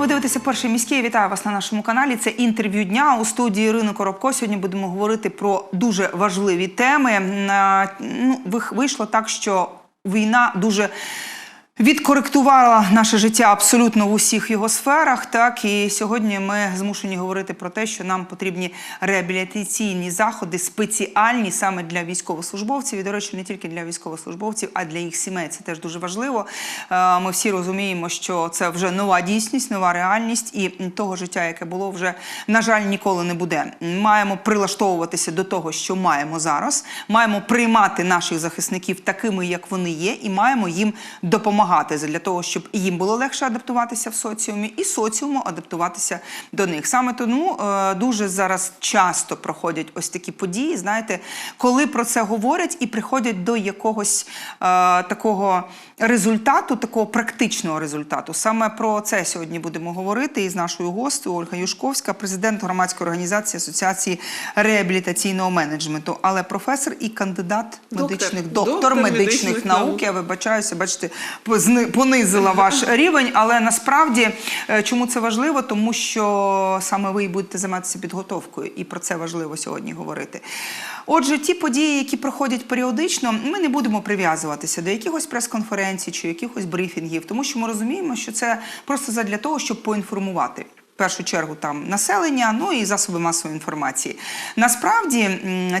Ви дивитеся перший міський. Вітаю вас на нашому каналі. Це інтерв'ю дня у студії Ірини Коробко. Сьогодні будемо говорити про дуже важливі теми. Е, Ну, вийшло так, що війна дуже. Відкоректувала наше життя абсолютно в усіх його сферах. Так і сьогодні ми змушені говорити про те, що нам потрібні реабілітаційні заходи, спеціальні саме для військовослужбовців. І, до речі, не тільки для військовослужбовців, а для їх сімей. Це теж дуже важливо. Е, Ми всі розуміємо, що це вже нова дійсність, нова реальність, і того життя, яке було вже на жаль, ніколи не буде. Маємо прилаштовуватися до того, що маємо зараз. Маємо приймати наших захисників такими, як вони є, і маємо їм допомагати для того, щоб їм було легше адаптуватися в соціумі, і соціуму адаптуватися до них. Саме тому е, дуже зараз часто проходять ось такі події. Знаєте, коли про це говорять і приходять до якогось е, такого результату, такого практичного результату. Саме про це сьогодні будемо говорити із нашою гостею Ольга Юшковська, президент громадської організації Асоціації реабілітаційного менеджменту, але професор і кандидат медичних доктор, Доктор медичних, медичних наук. наук. Я вибачаюся, бачите, понизила ваш рівень. Але насправді е, чому це важливо? Тому що саме ви будете займатися підготовкою, і про це важливо сьогодні говорити. Отже, ті події, які проходять періодично, ми не будемо прив'язуватися до якихось прес-конференцій чи якихось брифінгів, тому що ми розуміємо, що це просто задля того, щоб поінформувати. Першу чергу там населення, ну і засоби масової інформації. Насправді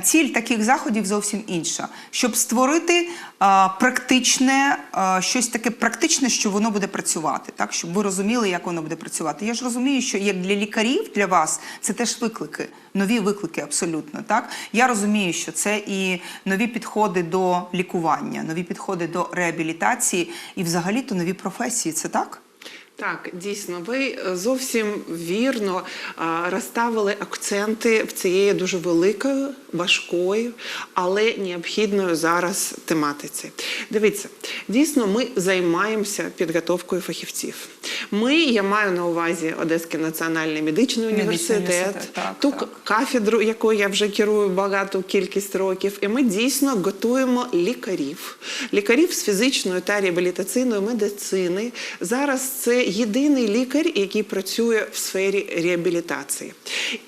ціль таких заходів зовсім інша, щоб створити а, практичне, а, щось таке практичне, що воно буде працювати, так щоб ви розуміли, як воно буде працювати. Я ж розумію, що як для лікарів, для вас це теж виклики, нові виклики абсолютно. Так я розумію, що це і нові підходи до лікування, нові підходи до реабілітації, і взагалі то нові професії. Це так? Так, дійсно, ви е, зовсім вірно розставили акценти в цієї дуже великої, важкої, але необхідної зараз тематиці. Дивіться, дійсно, ми займаємося підготовкою фахівців. Ми, я маю на увазі Одеський національний медичний університет, університет, так, ту так. кафедру, якою я вже керую багату кількість років, і ми дійсно готуємо лікарів, лікарів з фізичної та реабілітаційної медицини. Зараз це єдиний лікар, який працює в сфері реабілітації.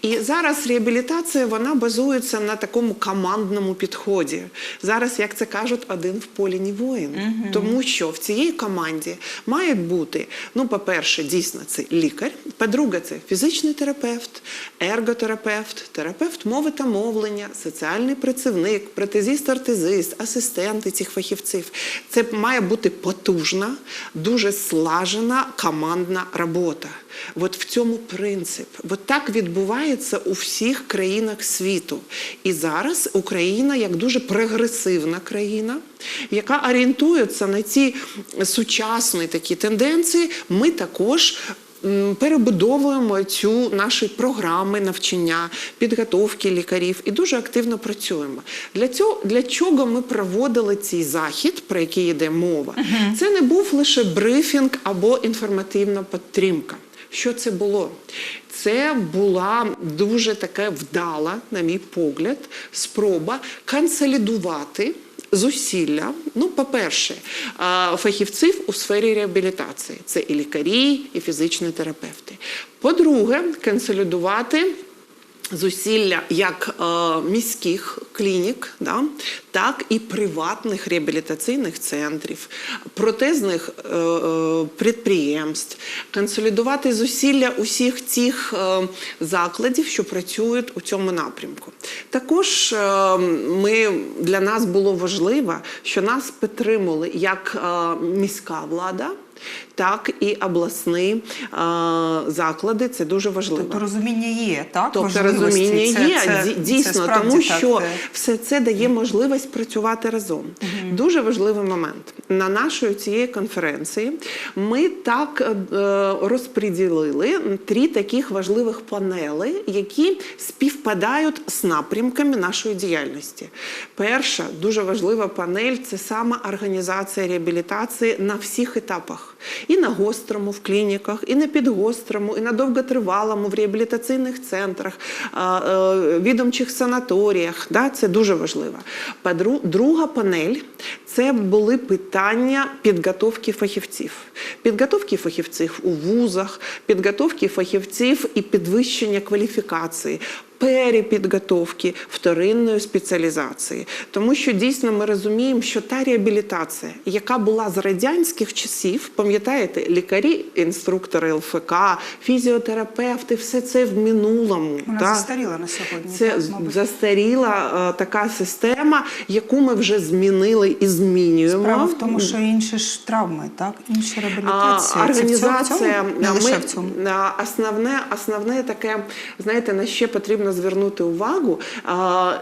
І зараз реабілітація вона базується на такому командному підході. Зараз, як це кажуть, один в полі не воїн. Тому що в цій команді мають бути, ну, по-перше, дійсно, це лікар. По-друге, це фізичний терапевт, ерготерапевт, терапевт мови та мовлення, соціальний працівник, протезіст, ортезист, асистенти цих фахівців. Це має бути потужна, дуже слажена командна робота. От в цьому принцип. От так відбувається у всіх країнах світу. І зараз Україна, як дуже прогресивна країна, яка орієнтується на ці сучасні такі тенденції, ми також. Перебудовуємо цю наші програми навчання, підготовки лікарів і дуже активно працюємо. Для цього для чого ми проводили цей захід, про який йде мова? Це не був лише брифінг або інформативна підтримка. Що це було? Це була дуже така вдала, на мій погляд, спроба консолідувати зусилля. Ну, по-перше, фахівців у сфері реабілітації це і лікарі, і фізичні терапевти. По-друге, консолідувати. Зусилля як е, міських клінік, да, так і приватних реабілітаційних центрів, протезних е, е, підприємств, консолідувати зусилля усіх цих е, закладів, що працюють у цьому напрямку. Також е, ми, для нас було важливо, що нас підтримали як е, міська влада. Так і обласні е, заклади це дуже важливо. Тобто розуміння є, так? Тобто розуміння Це- є це- ді- це дійсно, справді тому так, що це- все це дає можливість працювати разом. Дуже важливий момент на нашої цієї конференції. Ми так е, розподілили три таких важливих панели, які співпадають з напрямками нашої діяльності. Перша дуже важлива панель це саме організація реабілітації на всіх етапах. І на гострому в клініках, і на підгострому, і на довготривалому в реабілітаційних центрах, е, відомчих санаторіях. Це дуже важливо. Друга панель це були питання підготовки фахівців. Підготовки фахівців у вузах, підготовки фахівців і підвищення кваліфікації. Перепідготовки вторинної спеціалізації, тому що дійсно ми розуміємо, що та реабілітація, яка була з радянських часів, пам'ятаєте, лікарі, інструктори ЛФК, фізіотерапевти, все це в минулому. Вона так? застаріла на сьогодні. Це так, застаріла е, така система, яку ми вже змінили і змінюємо. Справа в тому, що інші ж травми, так? Інші А, реабілітації. Це в цьому- в цьому? не лише в цьому. а, основне, основне таке, знаєте, на ще потрібно звернути увагу.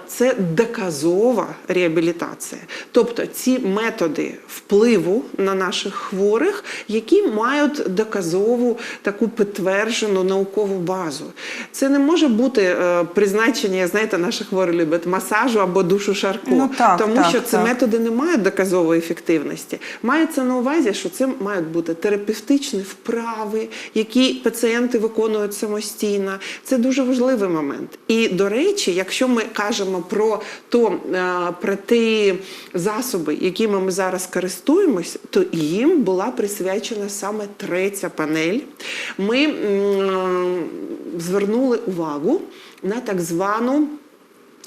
Це доказова реабілітація. Тобто ці методи впливу на наших хворих, які мають доказову таку підтверджену наукову базу. Це не може бути е, призначення, знаєте, наші хворі люблять масажу або душу шарку, Ну, так, тому так, що ці так. методи не мають доказової ефективності. Мається на увазі, що це мають бути терапевтичні вправи, які пацієнти виконують самостійно. Це дуже важливий момент. І до речі, якщо ми кажемо про то е, про ті засоби, якими ми зараз користуємось, то їм була присвячена саме третя панель. Ми звернули увагу на так звану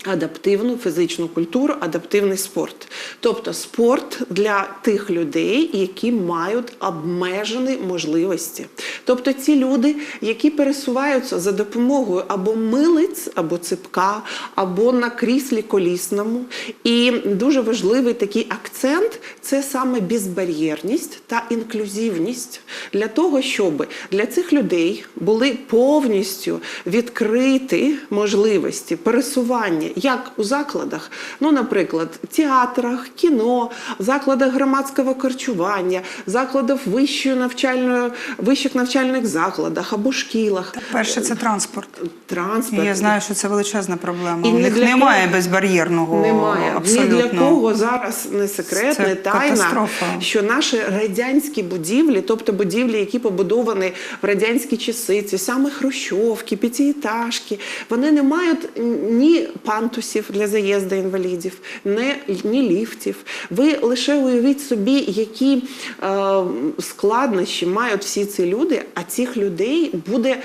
адаптивну фізичну культуру, адаптивний спорт. Тобто спорт для тих людей, які мають обмежені можливості. Тобто ці люди, які пересуваються за допомогою або милиць, або ципка, або на кріслі колісному. І дуже важливий такий акцент це саме безбар'єрність та інклюзивність для того, щоб для цих людей були повністю відкриті можливості пересування як у закладах, ну, наприклад, театрах, кіно, закладах громадського харчування, закладах вищої навчальної, вищих навчальних закладах або шкілах. Перше, це транспорт. Транспорт. Я знаю, що це величезна проблема. І У них немає кого- безбар'єрного Немає абсолютно. ні для кого зараз не секрет, Це не тайна, катастрофа. що наші радянські будівлі, тобто будівлі, які побудовані в радянські часи, ці саме хрущовки, п'ятиэтажки, вони не мають ні пантусів для заїзду інвалідів, не ні ліфтів. Ви лише уявіть собі, які е, складнощі мають всі ці люди, а цих людей буде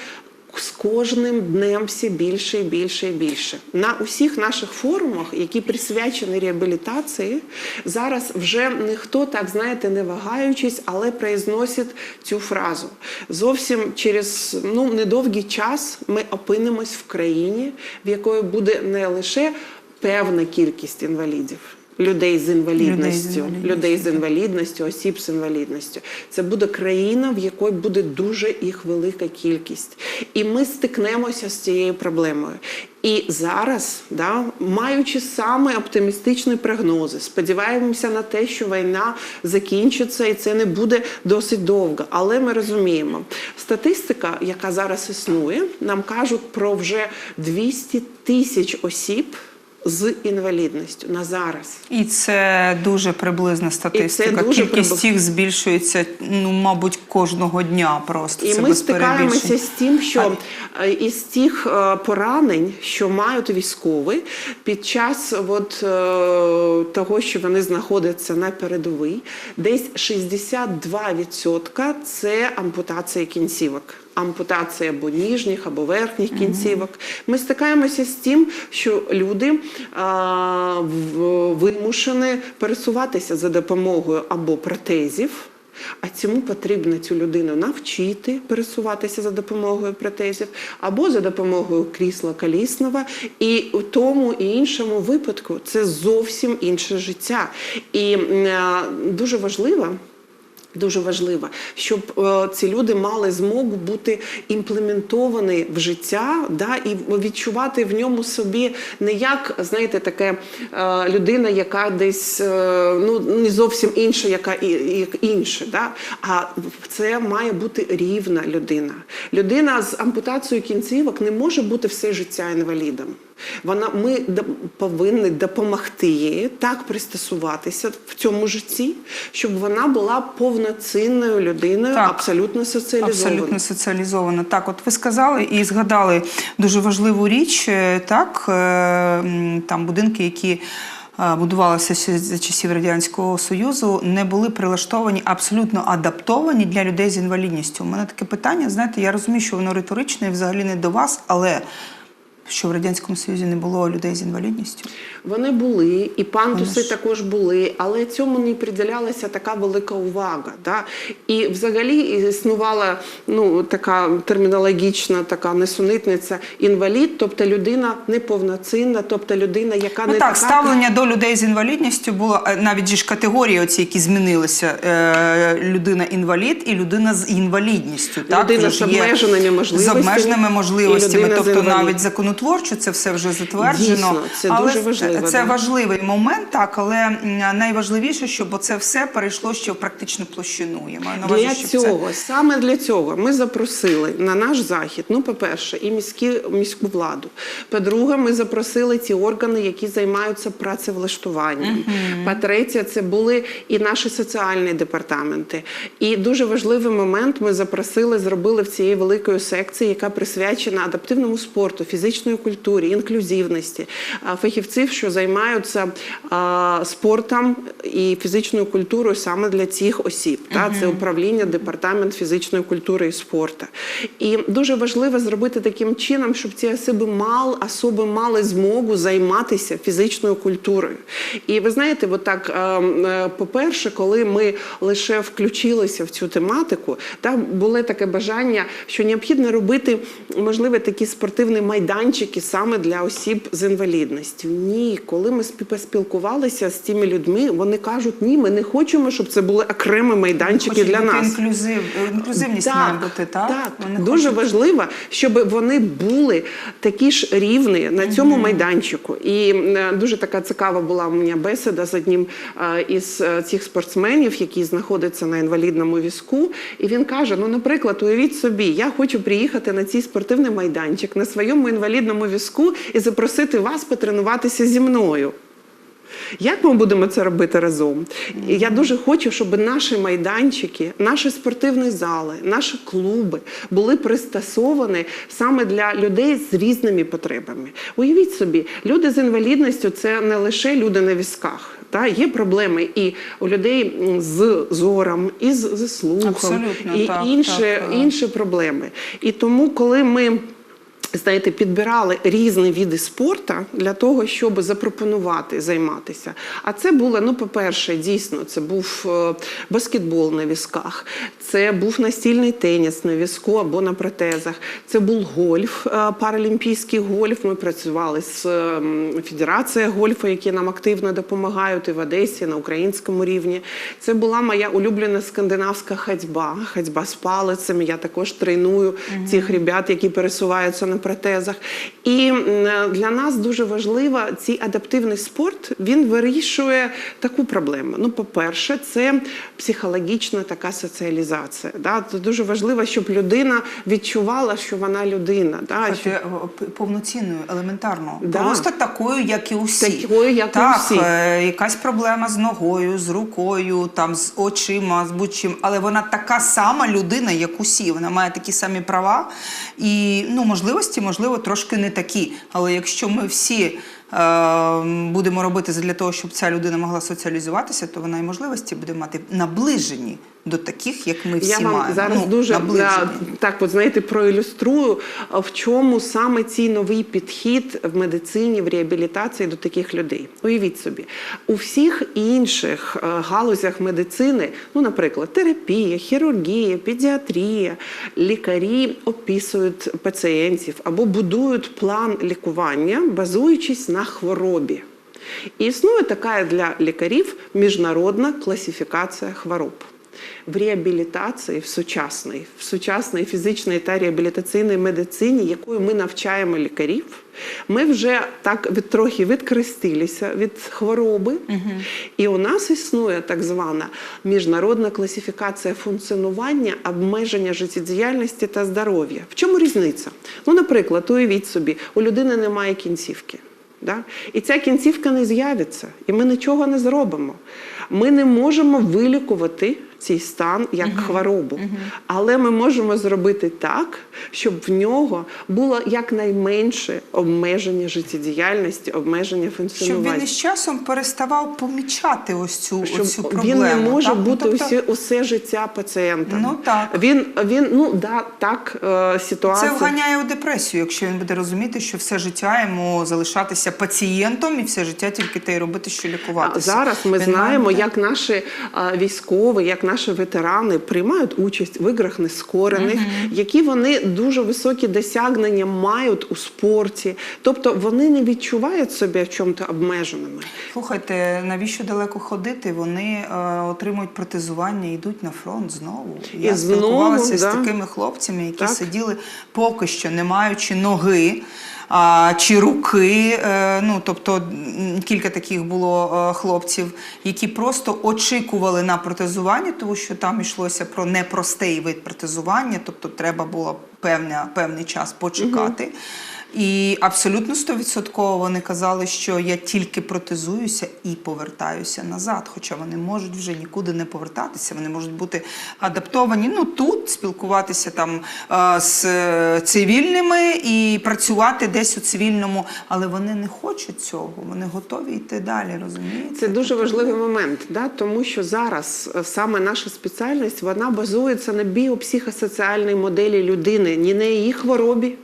з кожним днем все більше і більше і більше. На усіх наших форумах, які присвячені реабілітації, зараз вже ніхто так знаєте, не вагаючись, але произносить цю фразу. Зовсім через ну недовгий час ми опинимось в країні, в якої буде не лише певна кількість інвалідів. Людей з інвалідністю, людей з інвалідністю, осіб з інвалідністю. Це буде країна, в якій буде дуже їх велика кількість. І ми стикнемося з цією проблемою. І зараз, да, маючи саме оптимістичні прогнози, сподіваємося на те, що війна закінчиться і це не буде досить довго. Але ми розуміємо, статистика, яка зараз існує, нам кажуть про вже 200 тисяч осіб з інвалідністю на зараз. І це дуже приблизна статистика. дуже Кількість прибли- їх збільшується, ну, мабуть, кожного дня просто. І це ми стикаємося з тим, що е, із тих е, поранень, що мають військові під час от, е, того, що вони знаходяться на передовій, десь 62% це ампутація кінцівок. Ампутація або ніжніх, або верхніх кінцівок. Ми стикаємося з тим, що люди а, вимушені пересуватися за допомогою або протезів. А цьому потрібно цю людину навчити пересуватися за допомогою протезів або за допомогою крісла колісного. І у тому і іншому випадку це зовсім інше життя. І е, дуже важливо. Дуже важливо, щоб е, ці люди мали змогу бути імплементовані в життя, да, і відчувати в ньому собі не як знаєте, таке е, людина, яка десь е, ну не зовсім інша, яка як інша, да, а це має бути рівна людина. Людина з ампутацією кінцівок не може бути все життя інвалідом. Вона ми повинні допомогти їй так пристосуватися в цьому житті, щоб вона була повноцінною людиною, Так. абсолютно соціалізованою. Абсолютно соціалізовано. Так, от ви сказали і згадали дуже важливу річ. е, Так, е, там будинки, які е, будувалися ще за часів Радянського Союзу, не були прилаштовані, абсолютно адаптовані для людей з інвалідністю. У мене таке питання, знаєте, я розумію, що воно риторичне і взагалі не до вас, але що в Радянському Союзі не було людей з інвалідністю? Вони були, і пандуси Вони ж- також були, але цьому не приділялася така велика увага. Да? І взагалі існувала ну, така термінологічна така несунитниця інвалід, тобто людина неповноцінна, тобто людина, яка Ну не так, така. ставлення до людей з інвалідністю було е, навіть ж категорії, оці, які змінилися: е, людина-інвалід і людина з інвалідністю. Так? Людина з обмеженими можливостями З обмеженими можливостями. Тобто інвалід- навіть законотворчо це все вже затверджено. Дійсно, це але дуже важливо, Це да. важливий момент, так, але найважливіше, щоб це все перейшло ще в практичну площину. Я маю на увазі, Для щоб цього, саме для цього, ми запросили на наш захід, ну, по-перше, і міські, міську владу. По-друге, ми запросили ті органи, які займаються працевлаштуванням. По-третє, це були і наші соціальні департаменти. І дуже важливий момент ми запросили, зробили в цієї великої секції, яка присвячена адаптивному спорту, фізичної культурі, інклюзивності, фахівців, що займаються спортом і фізичною культурою саме для цих осіб. Та це управління департамент фізичної культури і спорту. І дуже важливо зробити таким чином, щоб ці особи мали особи мали змогу займатися фізичною культурою. І ви знаєте, от так, е, по-перше, коли ми лише включилися в цю тематику, та було таке бажання, що необхідно робити можливо такі спортивні майданчики саме для осіб з інвалідністю. Ні, коли ми спі- поспілкувалися з тими людьми, вони кажуть, ні, ми не хочемо, щоб це були окремі майданчики для нас. інклюзив, інклюзивність має бути, так? Так, Вони дуже хочуть- важливо, щоб вони були такі ж рівні на цьому майданчику. І е, дуже така цікава була у мене бесіда з одним е, із е, цих спортсменів, який знаходиться на інвалідному візку. І він каже: ну, наприклад, уявіть собі, я хочу приїхати на цей спортивний майданчик на своєму інвалідному візку і запросити вас потренуватися зі мною. Як ми будемо це робити разом? І я дуже хочу, щоб наші майданчики, наші спортивні зали, наші клуби були пристосовані саме для людей з різними потребами. Уявіть собі, люди з інвалідністю це не лише люди на візках. Та є проблеми і у людей з зором, і з, з слухом, Абсолютно, і так, інші, так. інші проблеми. І тому, коли ми знаєте, підбирали різні види спорту для того, щоб запропонувати займатися. А це було, ну, по-перше, дійсно, це був е, баскетбол на візках, це був настільний теніс на візку або на протезах, це був гольф, е, паралімпійський гольф. Ми працювали з е, Федерацією гольфу, які нам активно допомагають і в Одесі, на українському рівні. Це була моя улюблена скандинавська ходьба, ходьба з палицями. Я також треную цих ребят, які пересуваються на протезах. І для нас дуже важливо цей адаптивний спорт. Він вирішує таку проблему. Ну, по-перше, це психологічна така соціалізація. Да? Це дуже важливо, щоб людина відчувала, що вона людина. Да? Що- повноцінною, елементарно. Да. Просто такою, як і усі. Такою, як і так, усі. е, якась проблема з ногою, з рукою, там, з очима, з будь-чим. Але вона така сама людина, як усі. Вона має такі самі права. І ну, можливості, можливо, трошки не такі. Але якщо ми всі. е, Будемо робити для того, щоб ця людина могла соціалізуватися, то вона і можливості буде мати наближені до таких, як ми всі Я вам маємо. зараз ну, дуже наближені. так, от знаєте, проілюструю, в чому саме цей новий підхід в медицині, в реабілітації до таких людей. Уявіть собі, у всіх інших е, галузях медицини, ну, наприклад, терапія, хірургія, педіатрія, лікарі описують пацієнтів або будують план лікування, базуючись на хворобі. І існує така для лікарів міжнародна класифікація хвороб. В реабілітації в сучасній, в сучасній фізичній та реабілітаційній медицині, якою ми навчаємо лікарів, ми вже так від трохи відкрестилися від хвороби, і у нас існує так звана міжнародна класифікація функціонування, обмеження життєдіяльності та здоров'я. В чому різниця? Ну, наприклад, уявіть собі, у людини немає кінцівки. Да? І ця кінцівка не з'явиться, і ми нічого не зробимо. Ми не можемо вилікувати цей стан як хворобу, але ми можемо зробити так, щоб в нього було якнайменше обмеження життєдіяльності, обмеження функціонування. Щоб він із часом переставав помічати ось цю, Щоб ось цю проблему. він не може так? Ну, бути тобто усе, усе життя пацієнтом. Ну, так. Він, він ну да, так, е, ситуація. Це вганяє у депресію, якщо він буде розуміти, що все життя йому залишатися пацієнтом і все життя тільки те й робити, що А лікуватися. зараз ми Він знаємо, має як наші а, військові, як наші ветерани приймають участь в іграх нескорених, які вони дуже високі досягнення мають у спорті. Тобто вони не відчувають себе в чому-то обмеженими. Слухайте, навіщо далеко ходити? Вони е, отримують протезування і йдуть на фронт знову. Я знову, спілкувалася з да. такими хлопцями, які Так. сиділи поки що не маючи ноги. Чи руки, е, ну тобто кілька таких було е, хлопців, які просто очікували на протезування, тому що там йшлося про непростий вид протезування, тобто треба було певне, певний час почекати. І абсолютно стовідсотково вони казали, що я тільки протезуюся і повертаюся назад. Хоча вони можуть вже нікуди не повертатися. Вони можуть бути адаптовані ну тут, спілкуватися там е, з е, цивільними і працювати десь у цивільному, але вони не хочуть цього. Вони готові йти далі. Розумієте? Це дуже важливий момент, да? тому що зараз е, саме наша спеціальність вона базується на біопсихосоціальній моделі людини, не на її хворобі,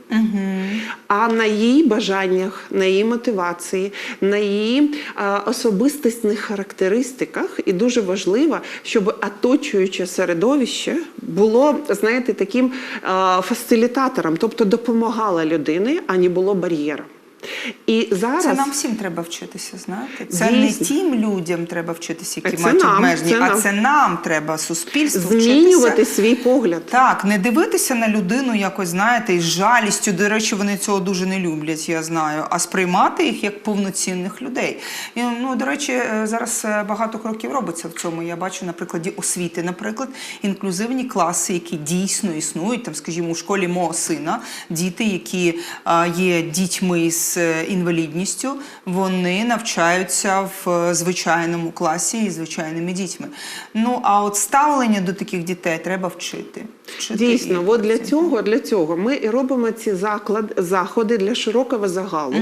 а на її бажаннях, на її мотивації, на її е, особистісних характеристиках. І дуже важливо, щоб оточуюче середовище було, знаєте, таким е, фасилітатором, тобто допомагало людині, а не було бар'єром. І зараз Це нам всім треба вчитися, знаєте. Це Дійсно. не тим людям треба вчитися, які Це мають нам, обмеження, це а нам. це нам треба суспільству змінювати вчитися. свій погляд. Так, не дивитися на людину якось, знаєте, із жалістю. До речі, вони цього дуже не люблять, я знаю, а сприймати їх як повноцінних людей. І, ну, до речі, е, зараз е, багато кроків робиться в цьому. Я бачу на прикладі освіти, наприклад, інклюзивні класи, які дійсно існують. Там, скажімо, у школі мого сина діти, які є дітьми з е, інвалідністю, вони навчаються в е, звичайному класі із звичайними дітьми. Ну а от ставлення до таких дітей треба вчити. вчити Дійсно, от для цього, для цього ми і робимо ці заклад, заходи для широкого загалу.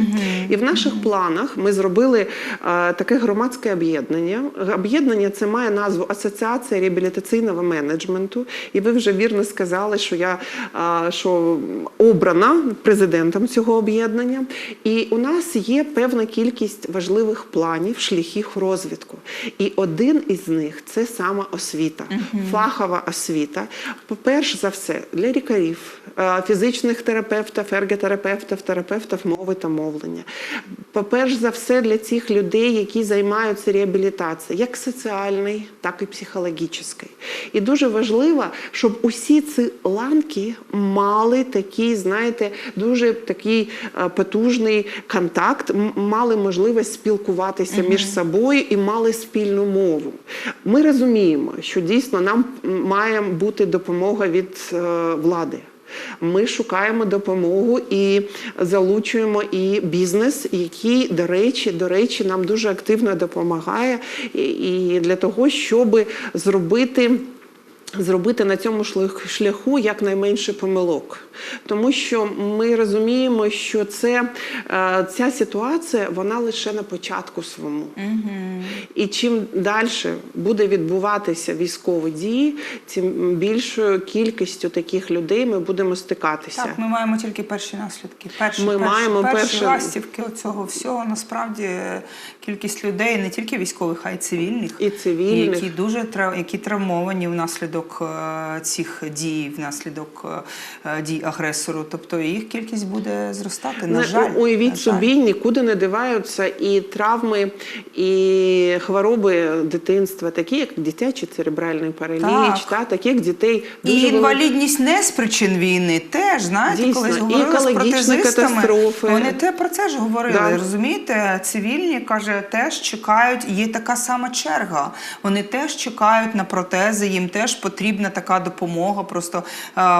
І в наших планах ми зробили е, таке громадське об'єднання. Об'єднання це має назву Асоціація реабілітаційного менеджменту. І ви вже вірно сказали, що я е, що обрана президентом цього об'єднання. І у нас є певна кількість важливих планів, шляхів розвитку. І один із них це саме освіта, фахова освіта. Перш за все, для лікарів, е, фізичних терапевтів, ерготерапевтів, терапевтів мови та мовлення. Перш за все, для цих людей, які займаються реабілітацією, як соціальний, так і психологічний. І дуже важливо, щоб усі ці ланки мали такий, знаєте, дуже такий е, потужний контакт, мали можливість спілкуватися між собою і мали спільну мову. Ми розуміємо, що дійсно нам має бути допомога від е, влади. Ми шукаємо допомогу і залучуємо і бізнес, який, до речі, до речі, нам дуже активно допомагає і, і для того, щоб зробити. Зробити на цьому шлях- шляху якнайменше помилок, тому що ми розуміємо, що це е, ця ситуація вона лише на початку своєму. І чим далі буде відбуватися військові дії, тим більшою кількістю таких людей ми будемо стикатися. Так, ми маємо тільки перші наслідки. Перші, Ми перші, маємо перші перші- ластівки цього всього. Насправді е, кількість людей, не тільки військових, а й цивільних, І цивільних. які дуже які травмовані внаслідок е, цих дій, внаслідок е, дій агресору, тобто їх кількість буде зростати. На жаль, уявіть на жаль. собі, нікуди не диваються і травми, і хвороби дитинства, такі як дитячий церебральний параліч, Так. та, таких дітей І дуже велика- інвалідність не з причин війни теж, знаєте, Дійсно, колись говорили з протезистами. Вони те про це ж говорили. Да. Розумієте, цивільні каже, теж чекають. Є така сама черга. Вони теж чекають на протези. Їм теж потрібна така допомога. Просто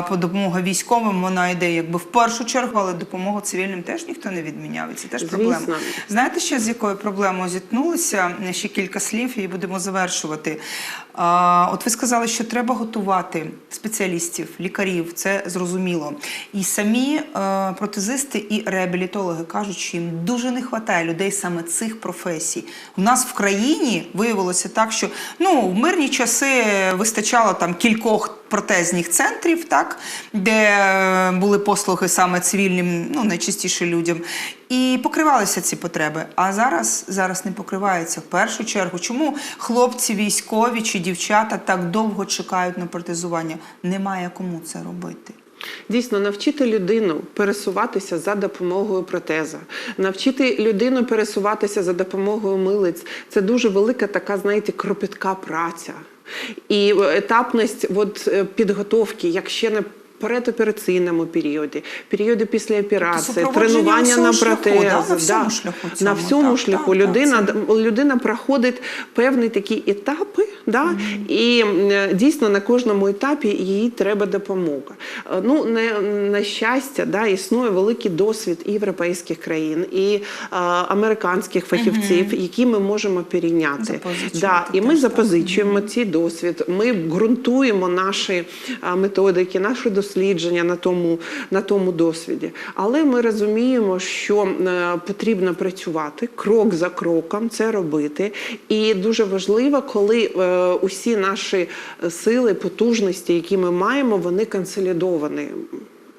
по допомога військовим вона йде якби в першу чергу, але допомогу цивільним теж ніхто не відміняв. І це теж Звісно. проблема. Знаєте, ще з якою проблемою зіткнулися? Ще кілька слів і будемо завершувати. От ви сказали, що треба готувати спеціалістів, лікарів, це зрозуміло. І самі е, протезисти і реабілітологи кажуть, що їм дуже не вистачає людей саме цих професій. У нас в країні виявилося так, що ну, в мирні часи вистачало там кількох протезних центрів, так, де е, були послуги саме цивільним, ну найчастіше людям, і покривалися ці потреби. А зараз, зараз не покривається в першу чергу. Чому хлопці військові чи дівчата так довго чекають на протезування? Немає кому це робити. Дійсно, навчити людину пересуватися за допомогою протеза, навчити людину пересуватися за допомогою милиць це дуже велика така, знаєте, кропітка праця. І етапність от, е, підготовки, як ще не передопераційному періоді, періоди після операції, тренування на протези. да? На всьому да. шляху на всьому так, шляху так, так, людина, це- людина проходить певні такі етапи, да? і е, дійсно на кожному етапі їй треба допомога. Е, Ну, не, на щастя, да, існує великий досвід і європейських країн, і е, американських фахівців, які ми можемо перейняти. Да, і ми так. запозичуємо цей досвід. Ми ґрунтуємо наші а, методики, наші дослідження на тому, на тому досвіді. Але ми розуміємо, що е, потрібно працювати крок за кроком, це робити. І дуже важливо, коли е, усі наші сили, потужності, які ми маємо, вони консолідовані.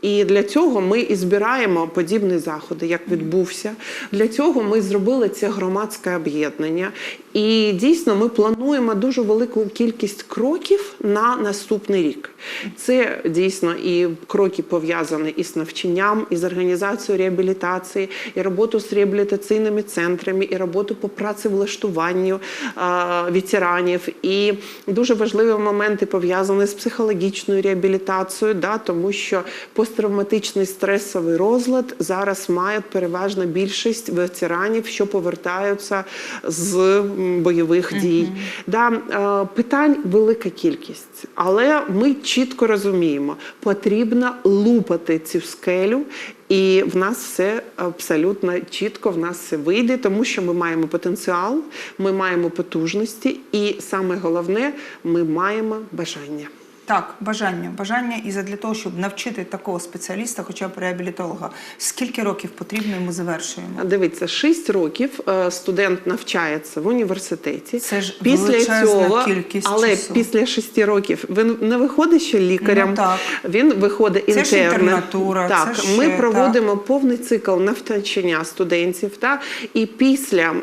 І для цього ми і збираємо подібні заходи, як відбувся. Для цього ми зробили це громадське об'єднання. І дійсно ми плануємо дуже велику кількість кроків на наступний рік. Це дійсно і кроки пов'язані із навчанням, із організацією реабілітації, і роботу з реабілітаційними центрами, і роботу по працевлаштуванню а, ветеранів. І дуже важливі моменти пов'язані з психологічною реабілітацією, да, тому що посттравматичний стресовий розлад зараз має переважна більшість ветеранів, що повертаються з бойових дій. Да, е, питань велика кількість, але ми чітко розуміємо, потрібно лупати цю скелю. І в нас все абсолютно чітко в нас все вийде, тому що ми маємо потенціал, ми маємо потужності, і саме головне, ми маємо бажання. Так, бажання. Бажання і для того, щоб навчити такого спеціаліста, хоча б реабілітолога, скільки років потрібно, ми завершуємо. Дивіться, 6 років е, студент навчається в університеті. Це ж після цього, кількість але часу. після 6 років він не виходить ще лікарем. Ну, так. Він виходить Це ж інтернатура, Так, це ще, ми так. проводимо повний цикл навчання студентів. Та і після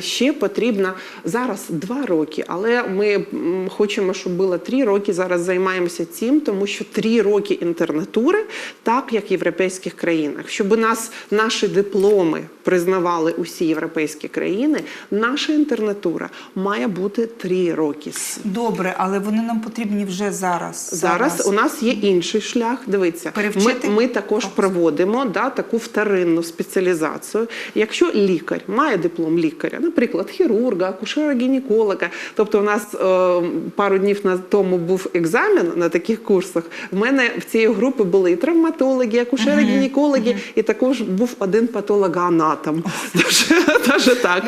ще потрібно зараз 2 роки, але ми хочемо, щоб було 3 роки. Зараз займаємося цим, тому що 3 роки інтернатури, так як в європейських країнах, щоб нас наші дипломи признавали усі європейські країни, наша інтернатура має бути 3 роки. Добре, але вони нам потрібні вже зараз. Зараз у нас є інший шлях. Дивіться, ми, ми також проводимо да, таку вторинну спеціалізацію. Якщо лікар має диплом лікаря, наприклад, хірурга, акушера, гінеколога, тобто у нас е, пару днів на тому був екзамен на таких курсах. В мене в цій групі були і травматологи, акушери, гінекологи, і також був один патологоанатом. Дуже, дуже так.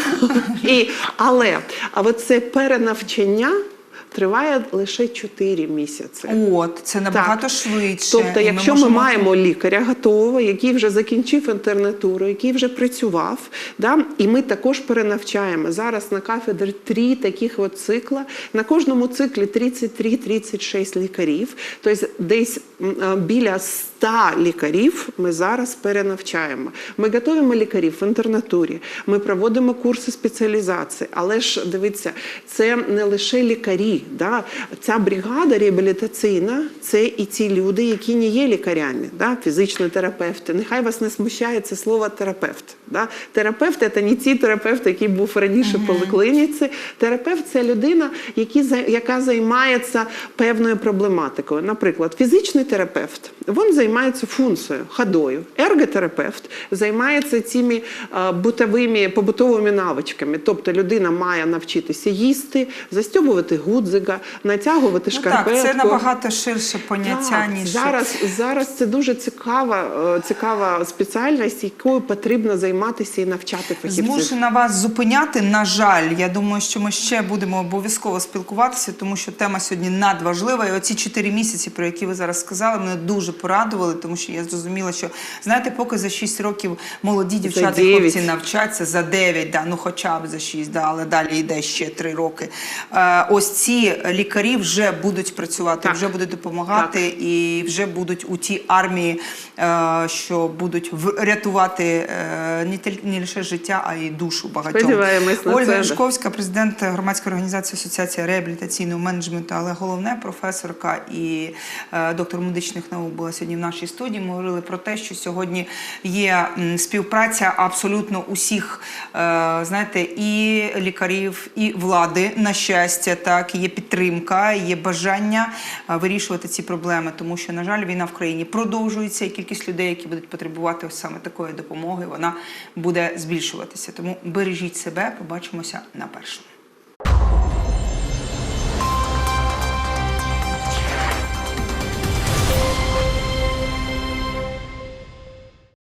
І, але а це перенавчання. Триває лише 4 місяці. От, це набагато Так. швидше. Тобто, якщо ми, можемо- маємо лікаря готового, який вже закінчив інтернатуру, який вже працював, да, і ми також перенавчаємо. Зараз на кафедрі три таких от цикла. На кожному циклі 33-36 лікарів, тобто десь біля 100 лікарів ми зараз перенавчаємо. Ми готуємо лікарів в інтернатурі, ми проводимо курси спеціалізації. Але ж дивіться, це не лише лікарі. Да? Ця бригада реабілітаційна це і ті люди, які не є лікарями, да? фізичні терапевти. Нехай вас не смущає це слово терапевт. Да? Терапевт це не ті терапевт, який був раніше в поліклініці. Терапевт це людина, яка займається певною проблематикою. Наприклад, фізичний терапевт він займається функцією, ходою. Ерготерапевт займається цими е, бутовими побутовими навичками. Тобто людина має навчитися їсти, застьобувати гудзика, натягувати Ну, шкарпетку. так, це набагато ширше поняття, Так, ніж зараз, зараз це дуже цікава, е, цікава спеціальність, якою потрібно займатися і навчати фахівців. Змушена вас зупиняти. На жаль, я думаю, що ми ще будемо обов'язково спілкуватися, тому що тема сьогодні надважлива. І оці чотири місяці, про які ви зараз сказали, мене дуже порадували, тому що я зрозуміла, що знаєте, поки за 6 років молоді дівчата і хлопці навчаться за 9, да, ну хоча б за 6, да, але далі йде ще 3 роки. Е, ось ці лікарі вже будуть працювати, Так. вже будуть допомагати і вже будуть у тій армії, е, що будуть в- рятувати е, не тільки не лише життя, а й душу багатьом. Сподіваємось на Ольга це, президент громадської організації Асоціація реабілітаційного менеджменту, але головне професорка і е, доктор медичних наук була сьогодні в нашій студії. Ми говорили про те, що сьогодні є співпраця абсолютно усіх, е, знаєте, і лікарів, і влади на щастя, так є підтримка, є бажання е, вирішувати ці проблеми, тому що на жаль, війна в країні продовжується, і кількість людей, які будуть потребувати саме такої допомоги, вона буде збільшуватися. Тому бережіть себе, побачимося на першому.